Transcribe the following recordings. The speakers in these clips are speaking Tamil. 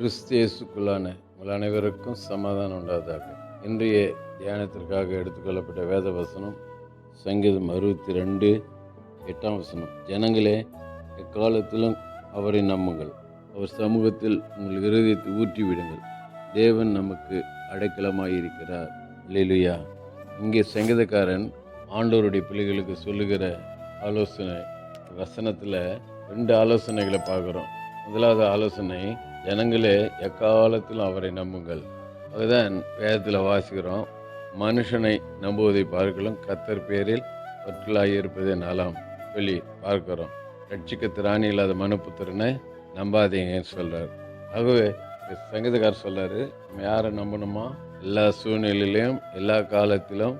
கிறிஸ்தியேசுக்குள்ளான உங்கள் அனைவருக்கும் சமாதானம் உண்டாதாக இன்றைய தியானத்திற்காக எடுத்துக்கொள்ளப்பட்ட வேத வசனம் சங்கீதம் அறுபத்தி ரெண்டு எட்டாம் வசனம். ஜனங்களே எக்காலத்திலும் அவரை நம்புங்கள். அவர் சமூகத்தில் உங்கள் இருதயத்தை ஊற்றி விடுங்கள் தேவன் நமக்கு அடைக்கலமாயிருக்கிறார். லேலுயா இங்கே சங்கீதக்காரன் ஆண்டோருடைய பிள்ளைகளுக்கு சொல்லுகிற ஆலோசனை வசனத்தில் ரெண்டு ஆலோசனைகளை பார்க்குறோம். முதலாவது ஆலோசனை ஜனங்களே எக்காலத்திலும் அவரை நம்புங்கள். அதுதான் வேதத்தில் வாசிக்கிறோம். மனுஷனை நம்புவதை பார்க்கலாம் கத்தர் பேரில் பற்றுலாகி இருப்பதை நலம் சொல்லி பார்க்கிறோம். ரட்சிக்க திராணி இல்லாத மனுப்புத்திறனை நம்பாதீங்கன்னு சொல்கிறார் ஆகவே சங்கீதக்கார் சங்கீதக்காரர் நம்ம யாரை நம்பணுமா? எல்லா சூழ்நிலையிலையும் எல்லா காலத்திலும்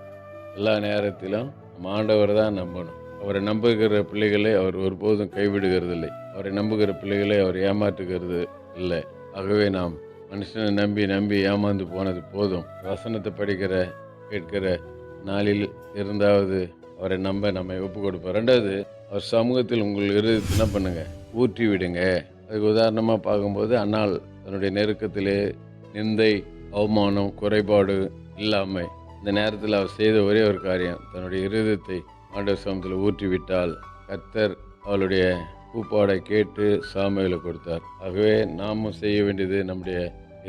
எல்லா நேரத்திலும் நம்ம ஆண்டவர் தான் நம்பணும். அவரை நம்புகிற பிள்ளைகளை அவர் ஒருபோதும் கைவிடுகிறதில்லை. அவரை நம்புகிற பிள்ளைகளை அவர் ஏமாற்றுகிறது. இல்லை. ஆகவே நாம் மனுஷனை நம்பி நம்பி ஏமாந்து போனது போதும். வசனத்தை படிக்கிற கேட்கிற நாளில் இருந்தாவது அவரை நம்ப நம்மை ஒப்பு கொடுப்பார் ரெண்டாவது அவர் சமூகத்தில் உங்கள் இருதயத்தை என்ன பண்ணுங்க? ஊற்றி விடுங்க. அதுக்கு உதாரணமாக பார்க்கும்போது அன்னால் தன்னுடைய நெருக்கத்திலே நிந்தை அவமானம் குறைபாடு இல்லாமல் இந்த நேரத்தில் அவர் செய்த ஒரே ஒரு காரியம் தன்னுடைய இருதயத்தை ஆண்டவர் சமூகத்தில் ஊற்றி விட்டால் அவளுடைய கூப்பாடை கேட்டு சாமையில கொடுத்தார். ஆகவே நாமும் செய்ய வேண்டியது நம்முடைய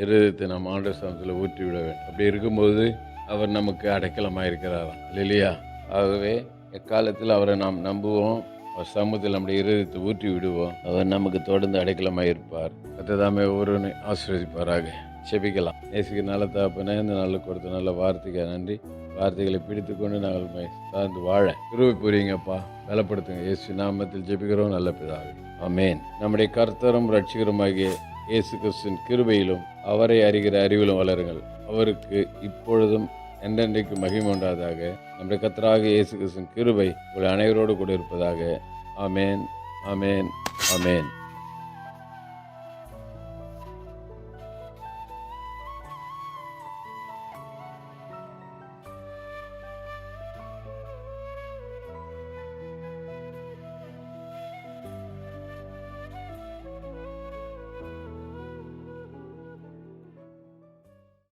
இருதயத்தை நாம் ஆண்ட சமூகத்தில் ஊற்றி விட வேண்டும். அப்படி இருக்கும்போது அவர் நமக்கு அடைக்கலமாக இருக்கிறாராம். இல்லையா ஆகவே எக்காலத்தில் அவரை நாம் நம்புவோம் அவர் சமூகத்தில் நம்முடைய இருதயத்தை ஊற்றி விடுவோம் அவர் நமக்கு தொடர்ந்து அடைக்கலமாக இருப்பார். கத்ததாமே ஒருவனை ஆசீர்வதிப்பாராக. செபிக்கலாம். நேசிக்க நல்ல தாப்பனே இந்த நல்ல கொடுத்த நல்ல வார்த்தைக்கு நன்றி. வார்த்தைகளை பிடித்து கொண்டு நாங்கள் சார்ந்து வாழ திருவை புரியுங்கப்பா பலப்படுத்துங்க. இயேசு நாமத்தில் ஜெபிக்கிறோம். நல்ல பிதாவே. ஆமென். நம்முடைய கர்த்தரும் ரட்சிகருமாகிய இயேசு கிறிஸ்தின் கிருபையிலும் அவரை அறிகிற அறிவிலும் வளருங்கள். அவருக்கு இப்பொழுதும் என்றென்றைக்கு மகிமை உண்டாதாக நம்முடைய கர்த்தராக இயேசு கிறிஸ்தின் கிருபை உங்கள் அனைவரோடு கூட இருப்பதாக. ஆமென். அமேன் ஆமென்.